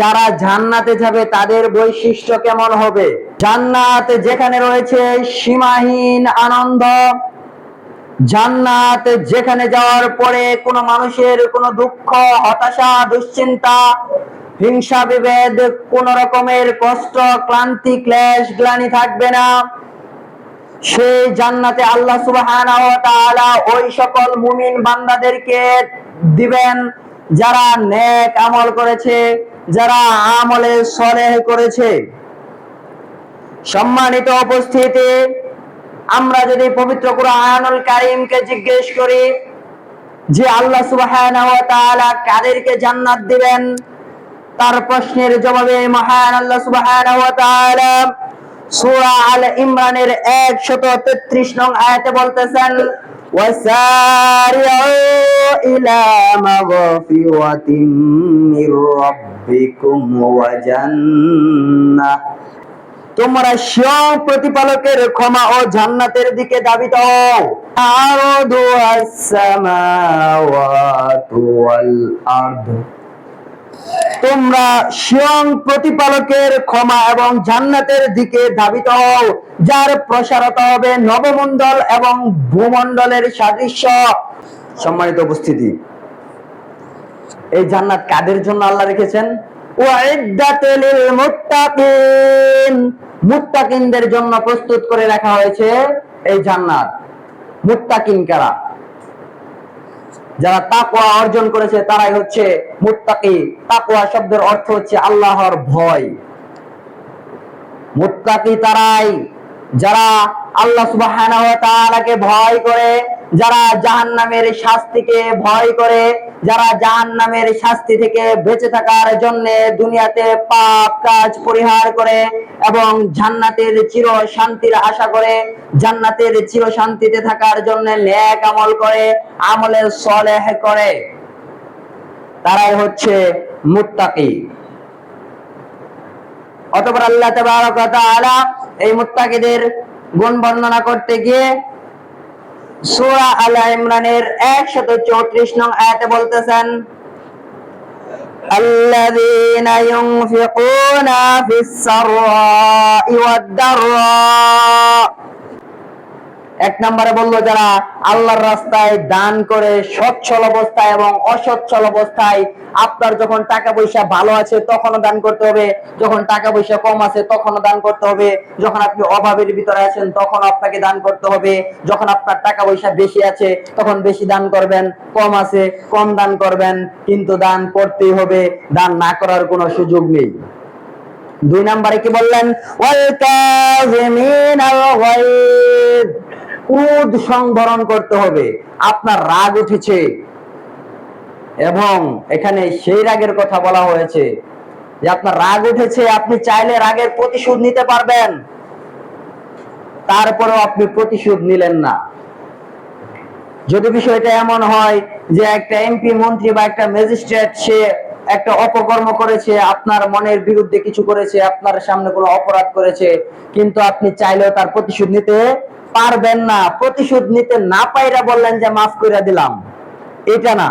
যারা জান্নাতে যাবে, তাদের বৈশিষ্ট্য কেমন হবে? জান্নাত যেখানে রয়েছে, সীমাহীন আনন্দ। জান্নাত যেখানে যাওয়ার পরে কোনো মানুষের কোনো দুঃখ, হতাশা, দুশ্চিন্তা, হিংসা, বিভেদ, কোন রকমের কষ্ট, ক্লান্তি, ক্লেশ, গ্লানি থাকবে না। সেই জান্নাতে আল্লাহ সুবহানাহু ওই সকল মুমিন বান্দাদেরকে দিবেন, যারা নেক আমল করেছে। যারা আমলে সলেহ করেছে, সম্মানিত উপস্থিতি, আমরা যদি পবিত্র কুরআনুল কারিমকে জিজ্ঞেস করি, যে আল্লাহ সুবহানাহু ওয়া তাআলা কাদেরকে জান্নাত দিবেন? তার প্রশ্নের জবাবে মহান আল্লাহ সুবহানাহু ওয়া তাআলা সূরা আল ইমরানের 133 নং আয়াতে বলতেছেন, ওয়াসারিউ ইলা মাগফিরাতিন মির রাব্ব রব্বিকুম ওয়া জান্নাহ তোমরা স্বয়ং প্রতিপালকের ক্ষমা ও জান্নাতের দিকে দাবি হও। তোমরা স্বয়ং প্রতিপালকের ক্ষমা এবং জান্নাতের দিকে ধাবিত হও, যার প্রসারত হবে নবমন্ডল এবং ভূমন্ডলের সাদৃশ্য। সম্মানিত উপস্থিতি এই জান্নাত কাদের জন্য আল্লাহ রেখেছেন? মুত্তাকিনদের জন্য প্রস্তুত করে রাখা হয়েছে এই জান্নাত। মুত্তাকিন কারা? যারা তাকওয়া অর্জন করেছে, তারাই হচ্ছে মুত্তাকি। তাকওয়া শব্দের অর্থ হচ্ছে আল্লাহর ভয়। মুত্তাকি তারাই যারা আল্লাহ সুবহানাহু ওয়া তাআলাকে ভয় করে যারা জাহান্নামের শাস্তিকে ভয় করে, যারা জাহান্নামের শাস্তি থেকে বেঁচে থাকার জন্য দুনিয়াতে পাপ কাজ পরিহার করে এবং জান্নাতের চির শান্তির আশা করে, জান্নাতের চির শান্তিতে থাকার জন্য নেক আমল করে আমলে সলেহ করে। তারাই হচ্ছে মুত্তাকি। অতপর আল্লাহ তাআলা এই মুত্তাকিদের গুণ বর্ণনা করতে গিয়ে সূরা আল ইমরানের 134 নং আয়াতে বলতেছেন الذين ينفقون في السراء والضراء এক নম্বরে বলল যারা আল্লাহর রাস্তায় দান করে সচ্ছল অবস্থায় এবং অসচ্ছল অবস্থায় আপনার যখন টাকা পয়সা ভালো আছে তখনও দান করতে হবে, যখন টাকা পয়সা কম আছে তখনও দান করতে হবে, যখন আপনি অভাবের ভিতরে আছেন তখন আপনাকে দান করতে হবে, যখন আপনার টাকা পয়সা বেশি আছে তখন বেশি দান করবেন, কম আছে কম দান করবেন, কিন্তু দান করতেই হবে, দান না করার কোনো সুযোগ নেই। দুই নম্বরে কি বললেন? ওয়াল কাযিমিনাল গায়ব। ক্রোধ সংবরণ করতে হবে। আপনার রাগ উঠেছে। এবং এখানে সেই রাগের কথা বলা হয়েছে যে আপনার রাগ উঠেছে, আপনি চাইলে রাগের প্রতিশোধ নিতে পারবেন। তারপরেও আপনি প্রতিশোধ নিলেন না। যদি বিষয়টা এমন হয় যে একটা এমপি মন্ত্রী বা একটা ম্যাজিস্ট্রেট সে একটা অপকর্ম করেছে, আপনার মনের বিরুদ্ধে কিছু করেছে, আপনার সামনে কোনো অপরাধ করেছে, কিন্তু আপনি চাইলেও তার প্রতিশোধ নিতে পারবেন না, প্রতিশোধ নিতে না পাইরা বললেন যে মাফ করে দিলাম। এটা না।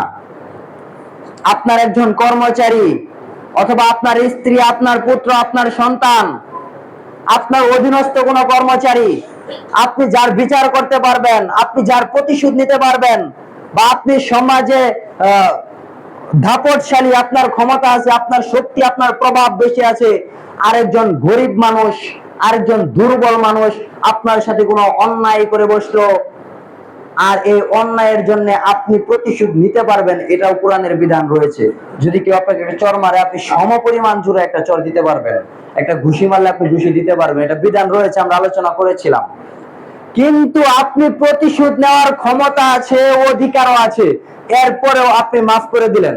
আপনার একজন কর্মচারী অথবা আপনার স্ত্রী, আপনার পুত্র, আপনার সন্তান, আপনার অধীনস্থ কোনো কর্মচারী, আপনি যার বিচার করতে পারবেন, আপনি যার প্রতিশোধ নিতে পারবেন বা আপনি সমাজে ধাপটশালী আপনার ক্ষমতা আছে, আপনার শক্তি, আপনার প্রভাব বেশি আছে, আরেকজন গরিব মানুষ আরেকজন দুর্বল মানুষ আপনার সাথে কোনো অন্যায় করে বসল, আর এই অন্যায়ের জন্য আপনি প্রতিশোধ নিতে পারবেন, এটাও কোরআনের বিধান রয়েছে। যদি কেউ আপনাকে একটা চর মারে, আপনি সমপরিমাণ জুড়ে একটা চর দিতে পারবেন। একটা ঘুষি মারলে আপনি ঘুষি দিতে পারবেন, এটা বিধান রয়েছে, আমরা আলোচনা করেছিলাম। কিন্তু আপনি প্রতিশোধ নেওয়ার ক্ষমতা আছে, অধিকারও আছে, এরপরেও আপনি মাফ করে দিলেন।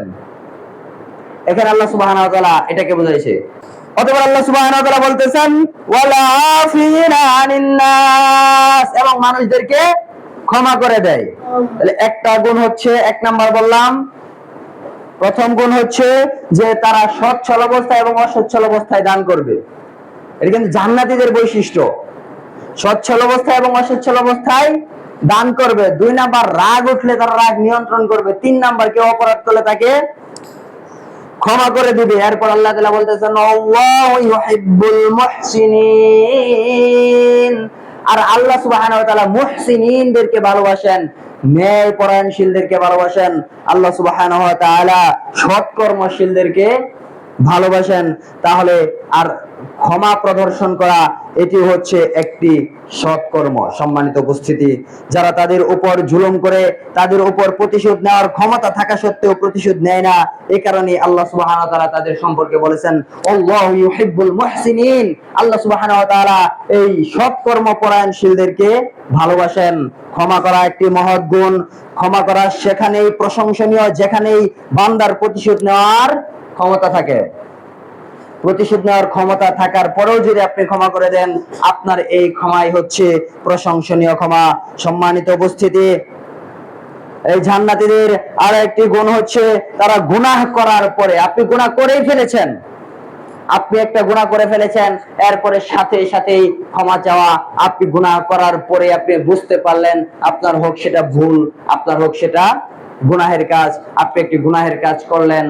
এখানে আল্লাহ তাআলা এটাকে বোঝাইছে অতঃপর আল্লাহ বলতেছেন এবং মানুষদেরকে ক্ষমা করে দেয়। তাহলে একটা গুণ হচ্ছে, এক নাম্বার বললাম, প্রথম গুণ হচ্ছে যে তারা সচ্ছল অবস্থায় এবং অসচ্ছল অবস্থায় দান করবে। এটা কিন্তু জান্নাতীদের বৈশিষ্ট্য। সচ্ছল অবস্থায় এবং অসচ্ছল অবস্থায় দান করবে। দুই নাম্বার, রাগ উঠলে তারা রাগ নিয়ন্ত্রণ করবে। তিন নাম্বার, কেউ অপরাধ করলে তাকে ক্ষমা করে দিবে। এরপর আল্লাহ তাআলা বলতেছেন আর আল্লাহ তাআলা মুহসিনিনদেরকে ভালোবাসেন ন্যায় পরায়ণশীলদেরকে ভালোবাসেন। আল্লাহ তাআলা সৎকর্মশীলদেরকে ভালোবাসেন, তাহলে আর ক্ষমা প্রদর্শন করা এটি হচ্ছে একটি সৎকর্ম। সম্মানিত উপস্থিতি, যারা তাদের উপর জুলুম করে, তাদের উপর প্রতিশোধ নেওয়ার ক্ষমতা থাকা সত্ত্বেও প্রতিশোধ নেয় না এই কারণে আল্লাহ তাআলা তাদের সম্পর্কে বলেছেন, আল্লাহু মুহসিনিন। আল্লাহ তাআলা এই সৎকর্ম পরায়ণশীলদেরকে ভালোবাসেন। ক্ষমা করা একটি মহৎ গুণ, ক্ষমা করা সেখানেই প্রশংসনীয়, যেখানেই বান্দার প্রতিশোধ নেওয়ার ক্ষমতা থাকে। প্রতিশোধ নেওয়ার ক্ষমতা থাকার পরেও যদি আপনি ক্ষমা করে দেন, আপনার এই ক্ষমাই হচ্ছে প্রশংসনীয় ক্ষমা। সম্মানিত উপস্থিতি, এই জান্নাতীদের আর একটি গুণ হচ্ছে তারা গুনাহ করার পরে, আপনি গুনাহ করেই ফেলেছেন। আপনি একটা গুনাহ করে ফেলেছেন, এরপরে সাথে সাথেই ক্ষমা চাওয়া, আপনি গুনাহ করার পরে আপনি বুঝতে পারলেন আপনার হোক সেটা ভুল, আপনার হোক সেটা গুনাহের কাজ। আপনি একটি গুনাহের কাজ করলেন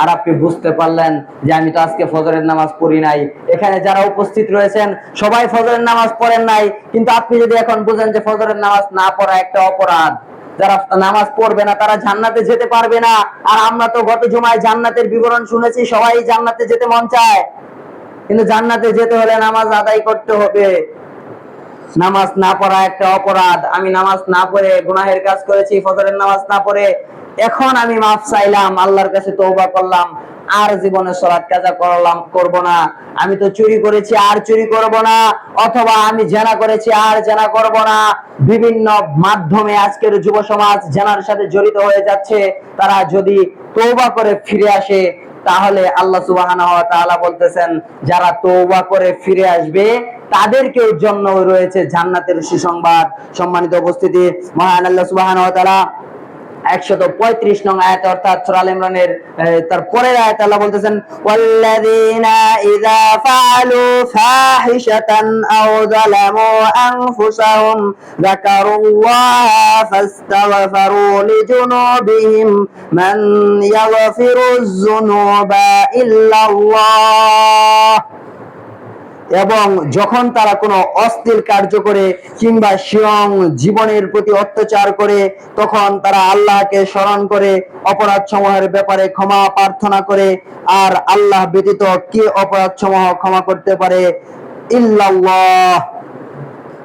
আর আপনি বুঝতে পারলেন যে আমি তো আজকে ফজরের নামাজ পড়ি নাই। এখানে যারা উপস্থিত রয়েছেন, সবাই ফজরের নামাজ পড়েন নাই, কিন্তু আপনি যদি এখন বুঝেন যে ফজরের নামাজ না পড়া একটা অপরাধ, যারা নামাজ পড়বে না, তারা জান্নাতে যেতে পারবে না। আর আমরা তো গত জুমায় জান্নাতের বিবরণ শুনেছি, সবাই জান্নাতে যেতে মন চায়। কিন্তু জান্নাতে যেতে হলে নামাজ আদায় করতে হবে। নামাজ না পড়া একটা অপরাধ। আমি নামাজ না পড়ে গুনাহের কাজ করেছি, ফজরের নামাজ না পড়ে এখন আমি মাফ চাইলাম, আল্লাহর কাছে তওবা করলাম, আর জীবনে সলাৎ কাজা করলাম, করব না। আমি তো চুরি করেছি, আর চুরি করব না, অথবা আমি জেনা করেছি, আর জেনা করব না। বিভিন্ন মাধ্যমে আজকের যুব সমাজ জেনার সাথে জড়িত হয়ে যাচ্ছে। তারা যদি তৌবা করে ফিরে আসে, তাহলে আল্লাহ ওয়া বলতেছেন, যারা তৌবা করে ফিরে আসবে তাদেরকে জন্য রয়েছে জান্নাতের সুসংবাদ। সম্মানিত উপস্থিতি, মহান আল্লাহ তাআলা একশত পঁয়ত্রিশ নং আয়াত, অর্থাৎ সুরাল ইমরানের তার পরের আয়াত আল্লাহ বলতেছেন, ওয়াল্লাযীনা ইযা ফাআলু ফাহিশাতান আও যালামু আনফুসাহুম, যাকারুল্লাহ ফাস্তাগফারু লিজুনুবিহিম, মান ইয়াগফিরুয যুনুবা ইল্লাল্লাহ। এবং যখন তারা কোনো অস্থির কার্য করে কিংবা স্বয়ং জীবনের প্রতি অত্যাচার করে, তখন তারা আল্লাহকে স্মরণ করে, অপরাধ সমূহের ব্যাপারে ক্ষমা প্রার্থনা করে, আর আল্লাহ ব্যতীত কে অপরাধ সমূহ ক্ষমা করতে পারে? ইল্লাল্লাহ।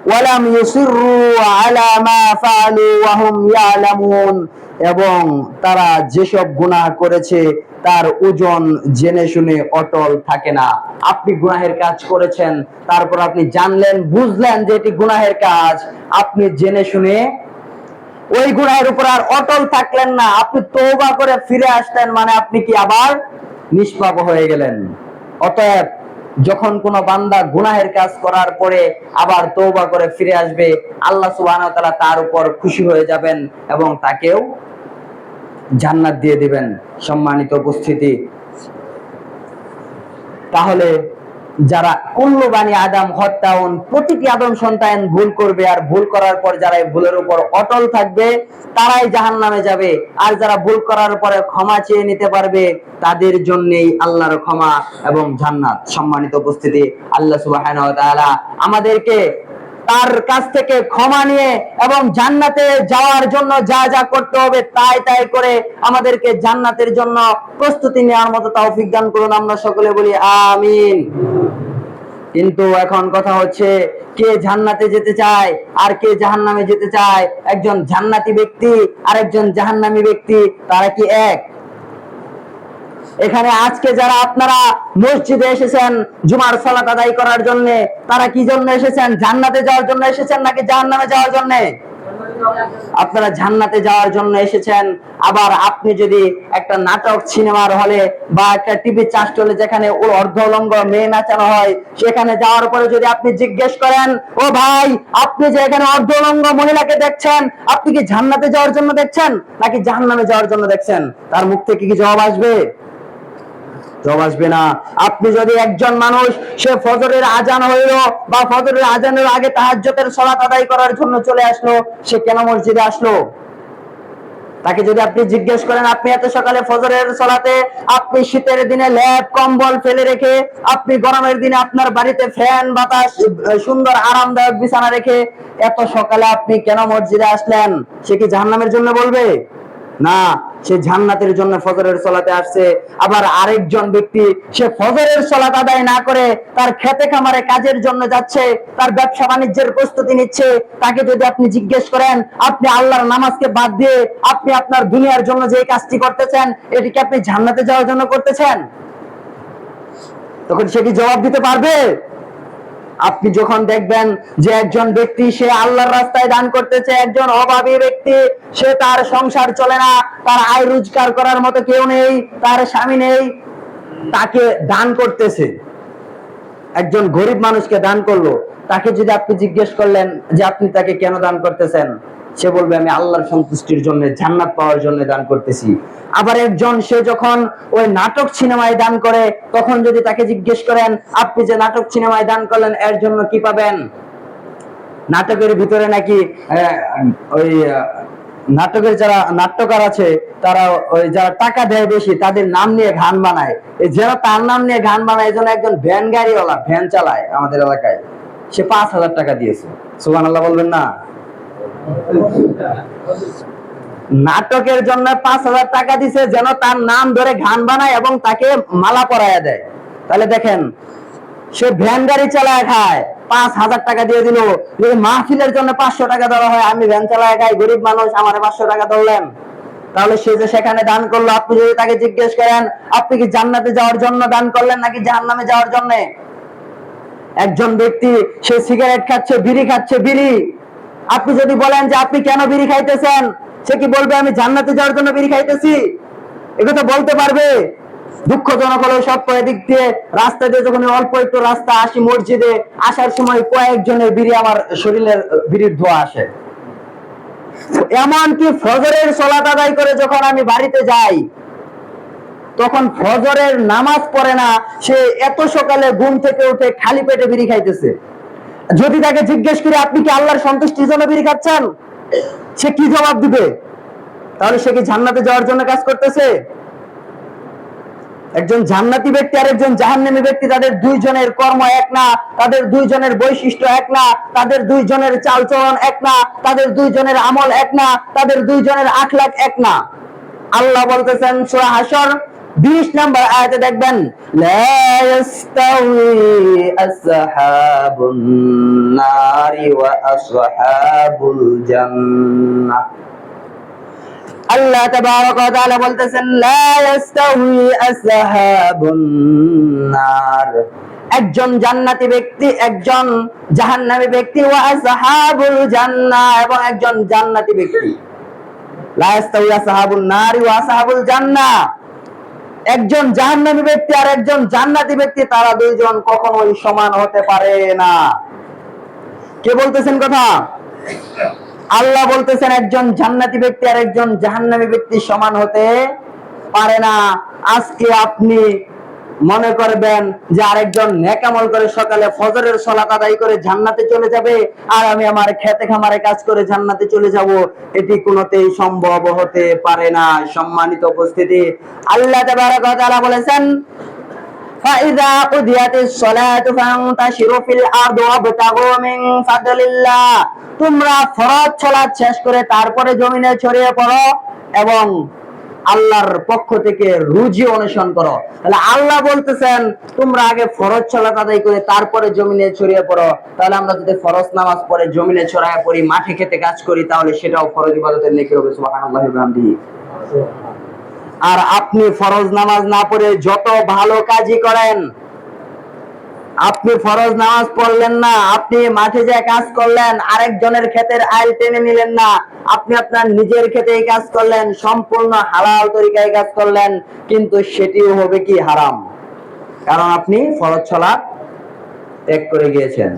ওয়ালাম ইউসিররু আলা মা ফাআলু ওয়া হুম ইয়ালামুন। এবং তারা যেসব গুনাহ করেছে, তার ওজন জেনে শুনে অটল থাকে না। আপনি গুনাহের কাজ করেছেন, তারপর আপনি জানলেন, বুঝলেন যে এটি গুনাহের কাজ। আপনি জেনে শুনে ওই গুনাহের উপর আর অটল থাকলেন না। আপনি তওবা করে ফিরে আসলেন মানে আপনি কি আবার নিষ্পাপ হয়ে গেলেন। অতএব যখন কোন বান্দা গুনাহের কাজ করার পরে আবার তওবা করে ফিরে আসবে, আল্লাহ তাআলা তার উপর খুশি হয়ে যাবেন এবং তাকেও জান্নাত দিয়ে দিবেন সম্মানিত উপস্থিতি। তাহলে যারা কুল্লু বানি আদম হত্যাউন প্রতিটি আদম সন্তান ভুল করবে আর ভুল করার পর যারা ভুলের উপর অটল থাকবে, তারাই জাহান নামে যাবে। আর যারা ভুল করার পরে ক্ষমা চেয়ে নিতে পারবে, তাদের জন্যই আল্লাহর ক্ষমা এবং জান্নাত। সম্মানিত উপস্থিতি, আল্লাহ তাআলা আমাদেরকে তার কাছ থেকে ক্ষমা নিয়ে এবং জান্নাতে যাওয়ার জন্য যা যা করতে হবে তাই তাই করে আমাদেরকে জান্নাতের জন্য প্রস্তুতি নেওয়ার মতো তৌফিক দান করুন আমরা সকলে বলি আমিন। কিন্তু এখন কথা হচ্ছে, কে জান্নাতে যেতে চায় আর কে জাহান্নামে যেতে চায়? একজন জান্নাতি ব্যক্তি আর একজন জাহান্নামী ব্যক্তি, তারা কি এক? এখানে আজকে যারা আপনারা মসজিদে এসেছেন, জুমার সালাত আদায় করার জন্য, তারা কি জন্য এসেছেন? জান্নাতে যাওয়ার জন্য এসেছেন নাকি জাহান্নামে যাওয়ার জন্য? আপনারা জান্নাতে যাওয়ার জন্য এসেছেন। আবার আপনি যদি একটা নাটক সিনেমার হলে বা একটা টিভি চাষ্টলে যেখানে ও অর্ধ উলঙ্গ মেয়ে নাচানো হয়, সেখানে যাওয়ার পরে যদি আপনি জিজ্ঞেস করেন, ও ভাই, আপনি যে এখানে অর্ধ উলঙ্গ মহিলাকে দেখছেন, আপনি কি জান্নাতে যাওয়ার জন্য দেখছেন নাকি জাহান্নামে যাওয়ার জন্য দেখছেন? তার মুখ থেকে কি জবাব আসবে? জবাব আসবে না। আপনি যদি একজন মানুষ, সে ফজরের আজান হইল বা ফজরের আজানের আগে সালাত আদায় করার জন্য চলে আসলো, সে কেন মসজিদে আসলো? তাকে যদি আপনি জিজ্ঞেস করেন, আপনি এত সকালে ফজরের সলাতে আপনি শীতের দিনে ল্যাপ কম্বল ফেলে রেখে, আপনি গরমের দিনে আপনার বাড়িতে ফ্যান, বাতাস, সুন্দর, আরামদায়ক বিছানা রেখে এত সকালে আপনি কেন মসজিদে আসলেন? সে কি জাহান্নামের জন্য বলবে? না। সে জান্নাতের জন্য ফজরের সলাতে আসছে। আবার আরেকজন ব্যক্তি সে ফজরের সলাত আদায় না করে তার খেতে খামারে কাজের জন্য যাচ্ছে, তার ব্যবসা বাণিজ্যের প্রস্তুতি নিচ্ছে। তাকে যদি আপনি জিজ্ঞেস করেন, আপনি আল্লাহর নামাজকে বাদ দিয়ে আপনি আপনার দুনিয়ার জন্য যে কাজটি করতেছেন, এটি কি আপনি জান্নাতে যাওয়ার জন্য করতেছেন? তখন সে কি জবাব দিতে পারবে? আপনি যখন দেখবেন যে একজন ব্যক্তি সে আল্লাহর রাস্তায় দান করতেছে, একজন অভাবী ব্যক্তি, সে তার সংসার চলে না, তার আয় রোজগার করার মতো কেউ নেই, তার স্বামী নেই, তাকে দান করতেছে। একজন গরিব মানুষকে দান করল, তাকে যদি আপনি জিজ্ঞেস করলেন যে আপনি তাকে কেন দান করতেছেন? সে বলবে, আমি আল্লাহর সন্তুষ্টির জন্য, জান্নাত পাওয়ার জন্য দান করতেছি। আবার একজন, সে যখন ওই নাটক সিনেমায় দান করে, তখন যদি তাকে জিজ্ঞেস করেন, আপনি যে নাটক সিনেমায় দান করলেন, এর জন্য কি পাবেন? নাটকের ভিতরে নাকি ওই নাটকের যারা নাট্যকার আছে, তারা ওই যারা টাকা দেয় বেশি, তাদের নাম নিয়ে গান বানায়। যারা তার নাম নিয়ে গান বানায় জন্য একজন ভ্যান গাড়িওয়ালা ভ্যান চালায় আমাদের এলাকায়। সে পাঁচ হাজার টাকা দিয়েছে। সুবান আল্লাহ বলবেন না? নাটকের জন্য পাঁচ হাজার টাকা দিছে যেন তার নাম ধরে গান বানায় এবং তাকে মালা পরাইয়া দেয়। তাহলে দেখেন, সে ভ্যান গাড়ি চালায় খায়, পাঁচ হাজার টাকা দিয়ে দিল। যদি মাহফিলের জন্য পাঁচশো টাকা দেওয়া হয়, আমি ভ্যান চালায় খাই, গরিব মানুষ, আমার পাঁচশো টাকা ধরলেন। তাহলে সে যে সেখানে দান করল, আপনি যদি তাকে জিজ্ঞেস করেন, আপনি কি জান্নাতে যাওয়ার জন্য দান করলেন নাকি জাহান্নামে যাওয়ার জন্য? একজন ব্যক্তি সে সিগারেট খাচ্ছে, বিড়ি খাচ্ছে, বিড়ি। আপনি যদি বলেন যে আপনি কেন বিড়ি খাইতেছেন, সে কি বলবে, আমি জান্নাতে যাওয়ার জন্য বিড়ি খাইতেছি? এগুলো বলতে পারবে? দুঃখজনক হলো সব কয়েক দিক দিয়ে রাস্তা দিয়ে যখন অল্প একটু রাস্তা আসি মসজিদে, আসার সময় কয়েকজনের বিড়ি আমার শরীরের, বিড়ির ধোয়া আসে। এমনকি ফজরের সলাত আদায় করে যখন আমি বাড়িতে যাই, তখন ফজরের নামাজ পড়ে না, সে এত সকালে ঘুম থেকে উঠে খালি পেটে বিড়ি খাইতেছে। যদি তাকে জিজ্ঞেস করি, আপনি কি আল্লাহর সন্তুষ্টির জন্য বিড়ি খাচ্ছেন? সে কি জবাব দিবে? তাহলে সে কি জান্নাতে যাওয়ার জন্য কাজ করতেছে? একজন জান্নাতি ব্যক্তি আর একজন জাহান্নামী ব্যক্তি, তাদের দুইজনের কর্ম এক না, তাদের দুইজনের বৈশিষ্ট্য এক না, তাদের দুইজনের চালচলন এক না, তাদের দুইজনের আমল এক না, তাদের দুইজনের আখলাক এক না। আল্লাহ বলতেছেন, সূরা হাসর 20 নম্বর আয়াতে দেখবেন আল্লাহ তাবারক ওয়া তাআলা বলতেছেন, লা ইয়াস্তাউই আসহাবুন নার। একজন জান্নাতি ব্যক্তি, একজন জাহান্নামী ব্যক্তি, ওয়া আসহাবুল জান্নাহ, এবং একজন জান্নাতি ব্যক্তি। লা ইয়াস্তাউই আসহাবুন নার ওয়া আসহাবুল জান্নাহ। একজন জাহান্নামী ব্যক্তি আর একজন জান্নাতি ব্যক্তি, তারা দুইজন কখনোই সমান হতে পারে না। কে বলতেছেন কথা? আল্লাহ বলতেছেন, একজন জান্নাতি ব্যক্তি আর একজন জাহান্নামী ব্যক্তি সমান হতে পারে না। আজকে আপনি মনে করবেন যে আরেকজন নেকামল করে সকালে ফজরের সলাত আদায় করে জান্নাতে চলে যাবে আর আমি আমার খেতে খামারে কাজ করে জান্নাতে চলে যাব এটি কোনোতেই সম্ভব হতে পারে না সম্মানিত উপস্থিতি আল্লাহ তাবারক ওয়া তাআলা বলেছেন فإذا قضيت الصلاة فانتشروا في الأرض وابتغوا من فضل الله তোমরা ফরজ সালাত শেষ করে তারপরে জমিনে ছড়িয়ে পড়ো এবং আল্লাহর পক্ষ থেকে রুজি অনুসরণ করো। তাহলে আল্লাহ বলতেছেন, তোমরা আগে ফরজ সালাত আদায় করে তারপরে জমিনে ছড়িয়ে পড়ো। তাহলে আমরা যদি ফরজ নামাজ পড়ে জমিনে ছড়ায় পড়ি, মাঠে খেতে কাজ করি, তাহলে সেটাও ফরজ ইবাদতের নেকি হবে, সুবহানাল্লাহি ওয়া বিহামদিহি। আর আপনি ফরজ নামাজ না পড়ে যত ভালো কাজই করেন আপনি ফরজ নামাজ পড়লেন না, আপনি মাঠে যে কাজ করলেন, আরেকজনের ক্ষেতের আইল টেনে নিলেন না, আপনি আপনার নিজের ক্ষেতে কাজ করলেন, সম্পূর্ণ হালাল তরিকায় কাজ করলেন, কিন্তু সেটিও হবে কি হারাম? কারণ আপনি ফরজ ছলা ত্যাগ করে গিয়েছেন।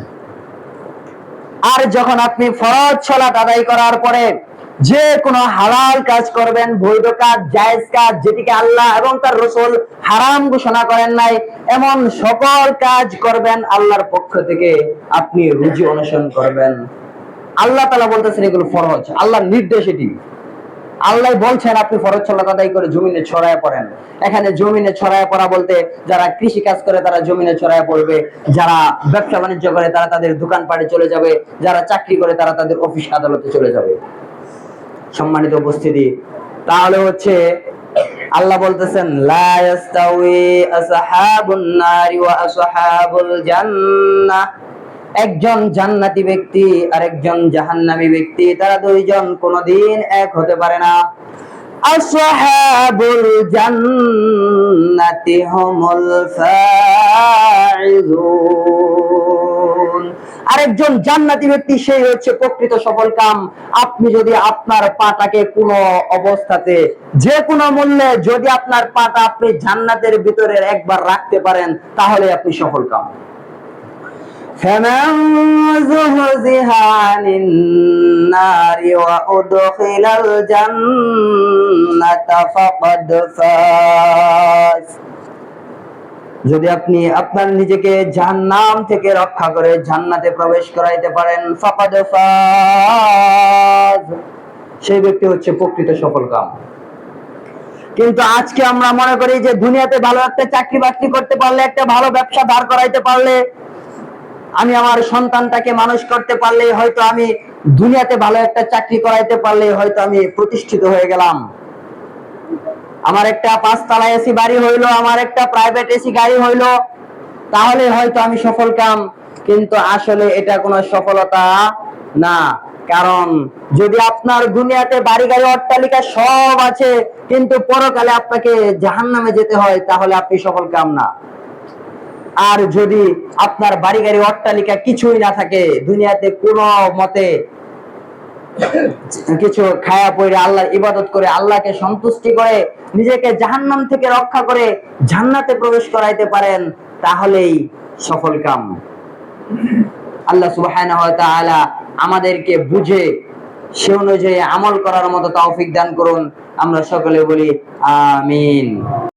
আর যখন আপনি ফরজ ছলা আদায় করার পরে যে কোনো হালাল কাজ করবেন, বৈধ কাজ, জায়েজ কাজ, যেটিকে আল্লাহ এবং তার রসুল হারাম ঘোষণা করেন নাই, এমন সকল কাজ করবেন আল্লাহর পক্ষ থেকে আপনি রুজি অনুসরণ করবেন। আল্লাহ তালা বলতেছেন এগুলো ফরজ। আল্লাহর নির্দেশ এটি। আল্লাহ বলছেন, আপনি ফরজ সালাত আদায় করে জমিনে ছড়ায় পড়েন। এখানে জমিনে ছড়ায় পড়া বলতে যারা কৃষি কাজ করে, তারা জমিনে ছড়ায় পড়বে। যারা ব্যবসা বাণিজ্য করে, তারা তাদের দোকানপাটে চলে যাবে। যারা চাকরি করে, তারা তাদের অফিস আদালতে চলে যাবে। সম্মানিত উপস্থিতি। তাহলে হচ্ছে আল্লাহ বলতেছেন একজন জান্নাতি ব্যক্তি আর একজন জাহান্নামী ব্যক্তি, তারা দুইজন কোনোদিন এক হতে পারে না। আসহাবুল জান্নাতি হুমুল ফাইজুন। আরেকজন জান্নাতি ব্যক্তি সেই হচ্ছে প্রকৃত সফল কাম আপনি যদি আপনার পাটাকে কোনো অবস্থাতে যে কোনো মূল্যে যদি আপনার পাটা আপনি জান্নাতের ভিতরে একবার রাখতে পারেন তাহলে আপনি সফল কাম فمن زهزها عن النار وأدخل الجنة فقد فاز যদি আপনি আপনার নিজেকে জাহান্নাম থেকে রক্ষা করে জান্নাতে প্রবেশ করাইতে পারেন, ফাকাদ ফাজ। সেই ব্যক্তি হচ্ছে প্রকৃত সফল কাম। কিন্তু আজকে আমরা মনে করি যে দুনিয়াতে ভালো একটা চাকরি বাকরি করতে পারলে, একটা ভালো ব্যবসা দাঁড় করাইতে পারলে, আমি আমার সন্তানটাকে মানুষ করতে পারলে, হয়তো আমি দুনিয়াতে ভালো একটা চাকরি করাইতে পারলে, হয়তো আমি প্রতিষ্ঠিত হয়ে গেলাম। আমার একটা পাঁচতলা এসি বাড়ি হইল, আমার একটা প্রাইভেট এসি গাড়ি হইল। তাহলে হয়তো আমি সফল কাম, কিন্তু আসলে এটা কোনো সফলতা না। কারণ যদি আপনার দুনিয়াতে বাড়ি গাড়ি, অট্টালিকা সব আছে, কিন্তু পরকালে আপনাকে জাহান্নামে যেতে হয়, তাহলে আপনি সফল কাম না। আর যদি আপনার বাড়ি গাড়ি, অট্টালিকা কিছুই না থাকে, দুনিয়াতে কোনো মতে কিছু খায়া পড়ে আল্লাহ ইবাদত করে আল্লাহকে সন্তুষ্টি করে, নিজেকে জাহান্নাম থেকে রক্ষা করে জান্নাতে প্রবেশ করাইতে পারেন, তাহলেই সফল কাম। আল্লাহ তাআলা আমাদেরকে বুঝে, সে অনুযায়ী আমল করার মতো তৌফিক দান করুন। আমরা সকলে বলি, আমিন।